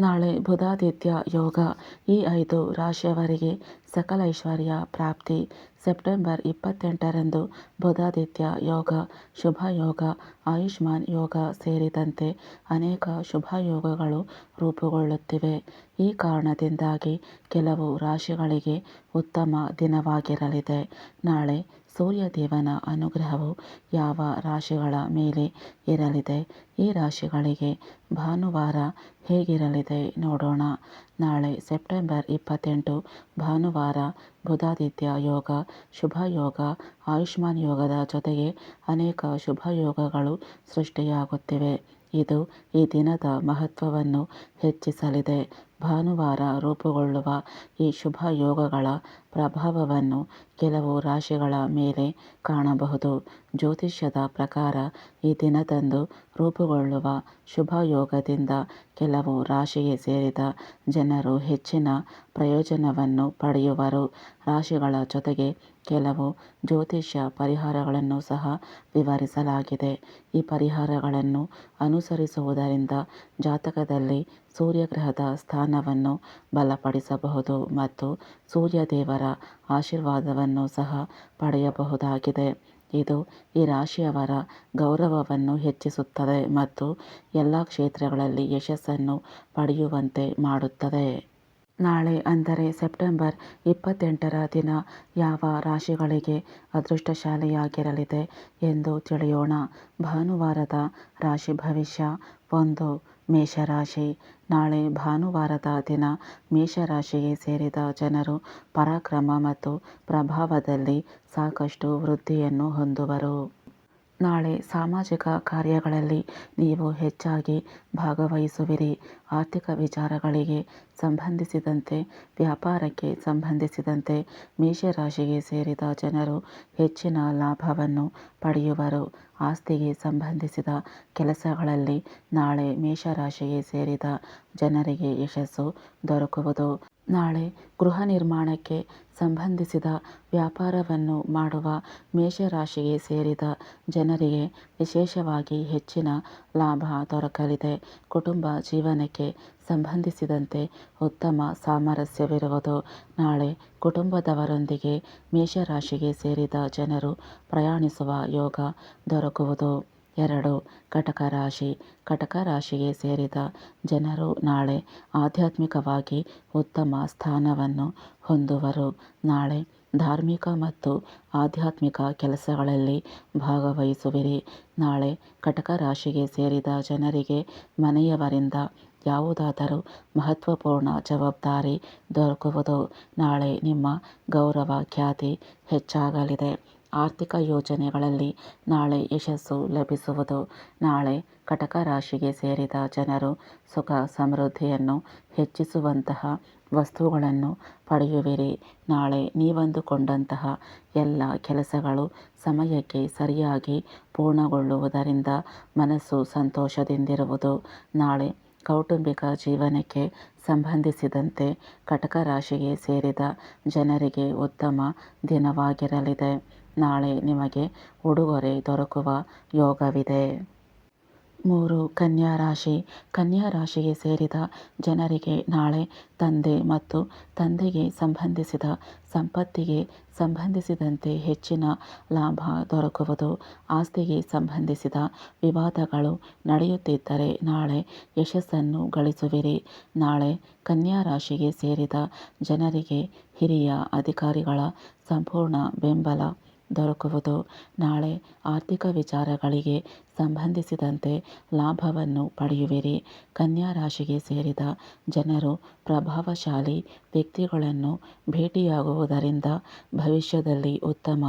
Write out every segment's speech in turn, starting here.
ನಾಳೆ ಬುಧಾದಿತ್ಯ ಯೋಗ ಈ ಐದು ರಾಶಿಯವರಿಗೆ ಸಕಲ ಐಶ್ವರ್ಯ ಪ್ರಾಪ್ತಿ. ಸೆಪ್ಟೆಂಬರ್ ಇಪ್ಪತ್ತೆಂಟರಂದು ಬುಧಾದಿತ್ಯ ಯೋಗ, ಶುಭ ಯೋಗ, ಆಯುಷ್ಮಾನ್ ಯೋಗ ಸೇರಿದಂತೆ ಅನೇಕ ಶುಭ ಯೋಗಗಳು ರೂಪುಗೊಳ್ಳುತ್ತಿವೆ. ಈ ಕಾರಣದಿಂದಾಗಿ ಕೆಲವು ರಾಶಿಗಳಿಗೆ ಉತ್ತಮ ದಿನವಾಗಿರಲಿದೆ. ನಾಳೆ ಸೂರ್ಯದೇವನ ಅನುಗ್ರಹವು ಯಾವ ರಾಶಿಗಳ ಮೇಲೆ ಇರಲಿದೆ? ಈ ರಾಶಿಗಳಿಗೆ ಭಾನುವಾರ ಹೇಗಿರಲಿದೆ ನೋಡೋಣ. ನಾಳೆ ಸೆಪ್ಟೆಂಬರ್ ಇಪ್ಪತ್ತೆಂಟು, ಭಾನುವಾರ ಬುಧಾದಿತ್ಯ ಯೋಗ, ಶುಭ ಯೋಗ, ಆಯುಷ್ಮಾನ್ ಯೋಗದ ಜೊತೆಗೆ ಅನೇಕ ಶುಭ ಯೋಗಗಳು ಸೃಷ್ಟಿಯಾಗುತ್ತಿವೆ. ಇದು ಈ ದಿನದ ಮಹತ್ವವನ್ನು ಹೆಚ್ಚಿಸಲಿದೆ. ಭಾನುವಾರ ರೂಪುಗೊಳ್ಳುವ ಈ ಶುಭ ಯೋಗಗಳ ಪ್ರಭಾವವನ್ನು ಕೆಲವು ರಾಶಿಗಳ ಮೇಲೆ ಕಾಣಬಹುದು. ಜ್ಯೋತಿಷ್ಯದ ಪ್ರಕಾರ ಈ ದಿನದಂದು ರೂಪುಗೊಳ್ಳುವ ಶುಭಯೋಗದಿಂದ ಕೆಲವು ರಾಶಿಗೆ ಸೇರಿದ ಜನರು ಹೆಚ್ಚಿನ ಪ್ರಯೋಜನವನ್ನು ಪಡೆಯುವರು. ರಾಶಿಗಳ ಜೊತೆಗೆ ಕೆಲವು ಜ್ಯೋತಿಷ್ಯ ಪರಿಹಾರಗಳನ್ನು ಸಹ ವಿವರಿಸಲಾಗಿದೆ. ಈ ಪರಿಹಾರಗಳನ್ನು ಅನುಸರಿಸುವುದರಿಂದ ಜಾತಕದಲ್ಲಿ ಸೂರ್ಯಗ್ರಹದ ಸ್ಥಾನವನ್ನು ಬಲಪಡಿಸಬಹುದು ಮತ್ತು ಸೂರ್ಯದೇವರ ಆಶೀರ್ವಾದವನ್ನು ಸಹ ಪಡೆಯಬಹುದಾಗಿದೆ. ಇದು ಈ ರಾಶಿಯವರ ಗೌರವವನ್ನು ಹೆಚ್ಚಿಸುತ್ತದೆ ಮತ್ತು ಎಲ್ಲ ಕ್ಷೇತ್ರಗಳಲ್ಲಿ ಯಶಸ್ಸನ್ನು ಪಡೆಯುವಂತೆ ಮಾಡುತ್ತದೆ. ನಾಳೆ ಅಂದರೆ ಸೆಪ್ಟೆಂಬರ್ ಇಪ್ಪತ್ತೆಂಟರ ದಿನ ಯಾವ ರಾಶಿಗಳಿಗೆ ಅದೃಷ್ಟಶಾಲಿಯಾಗಿರಲಿದೆ ಎಂದು ತಿಳಿಯೋಣ. ಭಾನುವಾರದ ರಾಶಿ ಭವಿಷ್ಯ ಒಂದು ಮೇಷರಾಶಿ. ನಾಳೆ ಭಾನುವಾರದ ದಿನ ಮೇಷರಾಶಿಗೆ ಸೇರಿದ ಜನರು ಪರಾಕ್ರಮ ಮತ್ತು ಪ್ರಭಾವದಲ್ಲಿ ಸಾಕಷ್ಟು ವೃದ್ಧಿಯನ್ನು ಹೊಂದುವರು. ನಾಳೆ ಸಾಮಾಜಿಕ ಕಾರ್ಯಗಳಲ್ಲಿ ನೀವು ಹೆಚ್ಚಾಗಿ ಭಾಗವಹಿಸುವಿರಿ. ಆರ್ಥಿಕ ವಿಚಾರಗಳಿಗೆ ಸಂಬಂಧಿಸಿದಂತೆ, ವ್ಯಾಪಾರಕ್ಕೆ ಸಂಬಂಧಿಸಿದಂತೆ ಮೇಷರಾಶಿಗೆ ಸೇರಿದ ಜನರು ಹೆಚ್ಚಿನ ಲಾಭವನ್ನು ಪಡೆಯುವರು. ಆಸ್ತಿಗೆ ಸಂಬಂಧಿಸಿದ ಕೆಲಸಗಳಲ್ಲಿ ನಾಳೆ ಮೇಷರಾಶಿಗೆ ಸೇರಿದ ಜನರಿಗೆ ಯಶಸ್ಸು ದೊರಕುವುದು. ನಾಳೆ ಗೃಹ ನಿರ್ಮಾಣಕ್ಕೆ ಸಂಬಂಧಿಸಿದ ವ್ಯಾಪಾರವನ್ನು ಮಾಡುವ ಮೇಷರಾಶಿಗೆ ಸೇರಿದ ಜನರಿಗೆ ವಿಶೇಷವಾಗಿ ಹೆಚ್ಚಿನ ಲಾಭ ದೊರಕಲಿದೆ. ಕುಟುಂಬ ಜೀವನಕ್ಕೆ ಸಂಬಂಧಿಸಿದಂತೆ ಉತ್ತಮ ಸಾಮರಸ್ಯವಿರುವುದು. ನಾಳೆ ಕುಟುಂಬದವರೊಂದಿಗೆ ಮೇಷರಾಶಿಗೆ ಸೇರಿದ ಜನರು ಪ್ರಯಾಣಿಸುವ ಯೋಗ ದೊರಕುವುದು. ಎರಡು. ಕಟಕ ರಾಶಿ ಕಟಕ ರಾಶಿಗೆ ಸೇರಿದ ಜನರು ನಾಳೆ ಆಧ್ಯಾತ್ಮಿಕವಾಗಿ ಉತ್ತಮ ಸ್ಥಾನವನ್ನು ಹೊಂದುವರು. ನಾಳೆ ಧಾರ್ಮಿಕ ಮತ್ತು ಆಧ್ಯಾತ್ಮಿಕ ಕೆಲಸಗಳಲ್ಲಿ ಭಾಗವಹಿಸುವಿರಿ. ನಾಳೆ ಕಟಕ ರಾಶಿಗೆ ಸೇರಿದ ಜನರಿಗೆ ಮನೆಯವರಿಂದ ಯಾವುದಾದರೂ ಮಹತ್ವಪೂರ್ಣ ಜವಾಬ್ದಾರಿ ದೊರಕುವುದು ನಾಳೆ ನಿಮ್ಮ ಗೌರವ ಖ್ಯಾತಿ ಹೆಚ್ಚಾಗಲಿದೆ. ಆರ್ಥಿಕ ಯೋಜನೆಗಳಲ್ಲಿ ನಾಳೆ ಯಶಸ್ಸು ಲಭಿಸುವುದು. ನಾಳೆ ಕಟಕ ರಾಶಿಗೆ ಸೇರಿದ ಜನರು ಸುಖ ಸಮೃದ್ಧಿಯನ್ನು ಹೆಚ್ಚಿಸುವಂತಹ ವಸ್ತುಗಳನ್ನು ಪಡೆಯುವಿರಿ. ನಾಳೆ ನೀವಂದುಕೊಂಡಂತಹ ಎಲ್ಲ ಕೆಲಸಗಳು ಸಮಯಕ್ಕೆ ಸರಿಯಾಗಿ ಪೂರ್ಣಗೊಳ್ಳುವುದರಿಂದ ಮನಸ್ಸು ಸಂತೋಷದಿಂದಿರುವುದು. ನಾಳೆ ಕೌಟುಂಬಿಕ ಜೀವನಕ್ಕೆ ಸಂಬಂಧಿಸಿದಂತೆ ಕಟಕ ರಾಶಿಗೆ ಸೇರಿದ ಜನರಿಗೆ ಉತ್ತಮ ದಿನವಾಗಿರಲಿದೆ. ನಾಳೆ ನಿಮಗೆ ಉಡುಗೊರೆ ದೊರಕುವ ಯೋಗವಿದೆ. ಮೂರು, ಕನ್ಯಾ ರಾಶಿ. ಕನ್ಯಾ ರಾಶಿಗೆ ಸೇರಿದ ಜನರಿಗೆ ನಾಳೆ ತಂದೆ ಮತ್ತು ತಂದೆಗೆ ಸಂಬಂಧಿಸಿದ ಸಂಪತ್ತಿಗೆ ಸಂಬಂಧಿಸಿದಂತೆ ಹೆಚ್ಚಿನ ಲಾಭ ದೊರಕುವುದು, ಆಸ್ತಿಗೆ ಸಂಬಂಧಿಸಿದ ವಿವಾದಗಳು ನಡೆಯುತ್ತಿದ್ದರೆ ನಾಳೆ ಯಶಸ್ಸನ್ನು ಗಳಿಸುವಿರಿ. ನಾಳೆ ಕನ್ಯಾ ರಾಶಿಗೆ ಸೇರಿದ ಜನರಿಗೆ ಹಿರಿಯ ಅಧಿಕಾರಿಗಳ ಸಂಪೂರ್ಣ ಬೆಂಬಲ ದೊರಕುವುದು. ನಾಳೆ ಆರ್ಥಿಕ ವಿಚಾರಗಳಿಗೆ ಸಂಬಂಧಿಸಿದಂತೆ ಲಾಭವನ್ನು ಪಡೆಯುವಿರಿ. ಕನ್ಯಾ ರಾಶಿಗೆ ಸೇರಿದ ಜನರು ಪ್ರಭಾವಶಾಲಿ ವ್ಯಕ್ತಿಗಳನ್ನು ಭೇಟಿಯಾಗುವುದರಿಂದ ಭವಿಷ್ಯದಲ್ಲಿ ಉತ್ತಮ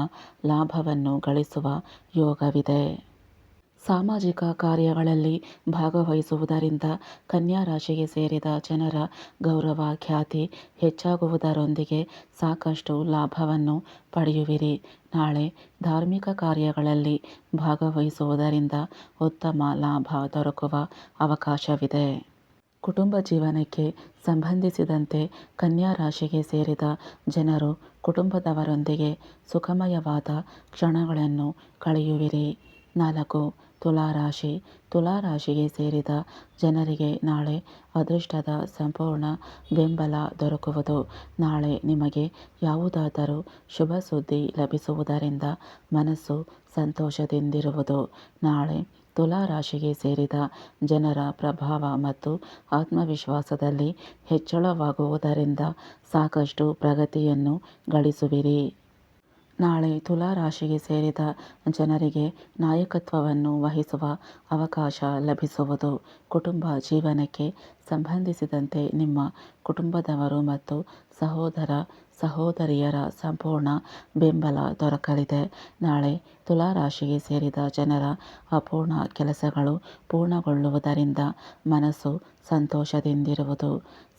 ಲಾಭವನ್ನು ಗಳಿಸುವ ಯೋಗವಿದೆ. ಸಾಮಾಜಿಕ ಕಾರ್ಯಗಳಲ್ಲಿ ಭಾಗವಹಿಸುವುದರಿಂದ ಕನ್ಯಾ ರಾಶಿಗೆ ಸೇರಿದ ಜನರ ಗೌರವ ಖ್ಯಾತಿ ಹೆಚ್ಚಾಗುವುದರೊಂದಿಗೆ ಸಾಕಷ್ಟು ಲಾಭವನ್ನು ಪಡೆಯುವಿರಿ. ನಾಳೆ ಧಾರ್ಮಿಕ ಕಾರ್ಯಗಳಲ್ಲಿ ಭಾಗವಹಿಸುವುದರಿಂದ ಉತ್ತಮ ಲಾಭ ದೊರಕುವ ಅವಕಾಶವಿದೆ. ಕುಟುಂಬ ಜೀವನಕ್ಕೆ ಸಂಬಂಧಿಸಿದಂತೆ ಕನ್ಯಾ ರಾಶಿಗೆ ಸೇರಿದ ಜನರು ಕುಟುಂಬದವರೊಂದಿಗೆ ಸುಖಮಯವಾದ ಕ್ಷಣಗಳನ್ನು ಕಳೆಯುವಿರಿ. ನಾಲ್ಕು ತುಲಾರಾಶಿ. ತುಲಾರಾಶಿಗೆ ಸೇರಿದ ಜನರಿಗೆ ನಾಳೆ ಅದೃಷ್ಟದ ಸಂಪೂರ್ಣ ಬೆಂಬಲ ದೊರಕುವುದು. ನಾಳೆ ನಿಮಗೆ ಯಾವುದಾದರೂ ಶುಭ ಸುದ್ದಿ ಲಭಿಸುವುದರಿಂದ ಮನಸ್ಸು ಸಂತೋಷದಿಂದಿರುವುದು. ನಾಳೆ ತುಲಾರಾಶಿಗೆ ಸೇರಿದ ಜನರ ಪ್ರಭಾವ ಮತ್ತು ಆತ್ಮವಿಶ್ವಾಸದಲ್ಲಿ ಹೆಚ್ಚಳವಾಗುವುದರಿಂದ ಸಾಕಷ್ಟು ಪ್ರಗತಿಯನ್ನು ಗಳಿಸುವಿರಿ. ನಾಳೆ ತುಲಾ ರಾಶಿಗೆ ಸೇರಿದ ಜನರಿಗೆ ನಾಯಕತ್ವವನ್ನು ವಹಿಸುವ ಅವಕಾಶ ಲಭಿಸುವುದು ಕುಟುಂಬ ಜೀವನಕ್ಕೆ ಸಂಬಂಧಿಸಿದಂತೆ ನಿಮ್ಮ ಕುಟುಂಬದವರು ಮತ್ತು ಸಹೋದರ, ಸಹೋದರಿಯರ ಸಂಪೂರ್ಣ ಬೆಂಬಲ ದೊರಕಲಿದೆ. ನಾಳೆ ತುಲಾರಾಶಿಗೆ ಸೇರಿದ ಜನರ ಅಪೂರ್ಣ ಕೆಲಸಗಳು ಪೂರ್ಣಗೊಳ್ಳುವುದರಿಂದ ಮನಸ್ಸು ಸಂತೋಷದಿಂದಿರುವುದು.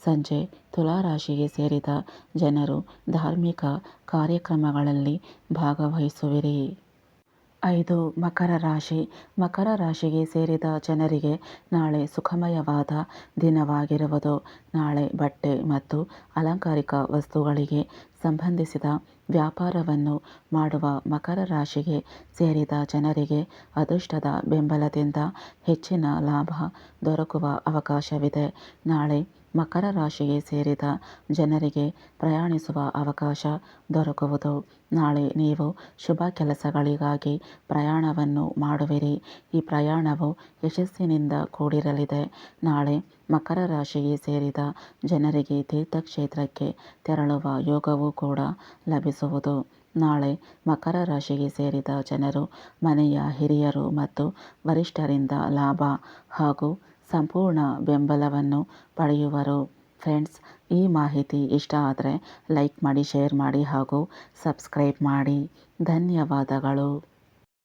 ಸಂಜೆ ತುಲಾರಾಶಿಗೆ ಸೇರಿದ ಜನರು ಧಾರ್ಮಿಕ ಕಾರ್ಯಕ್ರಮಗಳಲ್ಲಿ ಭಾಗವಹಿಸುವಿರಿ. ಐದು ಮಕರ ರಾಶಿ. ಮಕರ ರಾಶಿಗೆ ಸೇರಿದ ಜನರಿಗೆ ನಾಳೆ ಸುಖಮಯವಾದ ದಿನವಾಗಿರುವುದು. ನಾಳೆ ಬಟ್ಟೆ ಮತ್ತು ಅಲಂಕಾರಿಕ ವಸ್ತುಗಳಿಗೆ ಸಂಬಂಧಿಸಿದ ವ್ಯಾಪಾರವನ್ನು ಮಾಡುವ ಮಕರ ರಾಶಿಗೆ ಸೇರಿದ ಜನರಿಗೆ ಅದೃಷ್ಟದ ಬೆಂಬಲದಿಂದ ಹೆಚ್ಚಿನ ಲಾಭ ದೊರಕುವ ಅವಕಾಶವಿದೆ. ನಾಳೆ ಮಕರ ರಾಶಿಗೆ ಸೇರಿದ ಜನರಿಗೆ ಪ್ರಯಾಣಿಸುವ ಅವಕಾಶ ದೊರಕುವುದು. ನಾಳೆ ನೀವು ಶುಭ ಕೆಲಸಗಳಿಗಾಗಿ ಪ್ರಯಾಣವನ್ನು ಮಾಡುವಿರಿ. ಈ ಪ್ರಯಾಣವು ಯಶಸ್ಸಿನಿಂದ ಕೂಡಿರಲಿದೆ. ನಾಳೆ ಮಕರ ರಾಶಿಗೆ ಸೇರಿದ ಜನರಿಗೆ ತೀರ್ಥಕ್ಷೇತ್ರಕ್ಕೆ ತೆರಳುವ ಯೋಗವೂ ಕೂಡ ಲಭಿಸುವುದು. ನಾಳೆ ಮಕರ ರಾಶಿಗೆ ಸೇರಿದ ಜನರು, ಮನೆಯ ಹಿರಿಯರು ಮತ್ತು ವರಿಷ್ಠರಿಂದ ಲಾಭ ಹಾಗೂ ಸಂಪೂರ್ಣ ಬೆಂಬಲವನ್ನು ಪಡೆಯುವರು. ಫ್ರೆಂಡ್ಸ್, ಈ ಮಾಹಿತಿ ಇಷ್ಟ ಆದರೆ ಲೈಕ್ ಮಾಡಿ, ಶೇರ್ ಮಾಡಿ ಹಾಗೂ ಸಬ್ಸ್ಕ್ರೈಬ್ ಮಾಡಿ. ಧನ್ಯವಾದಗಳು.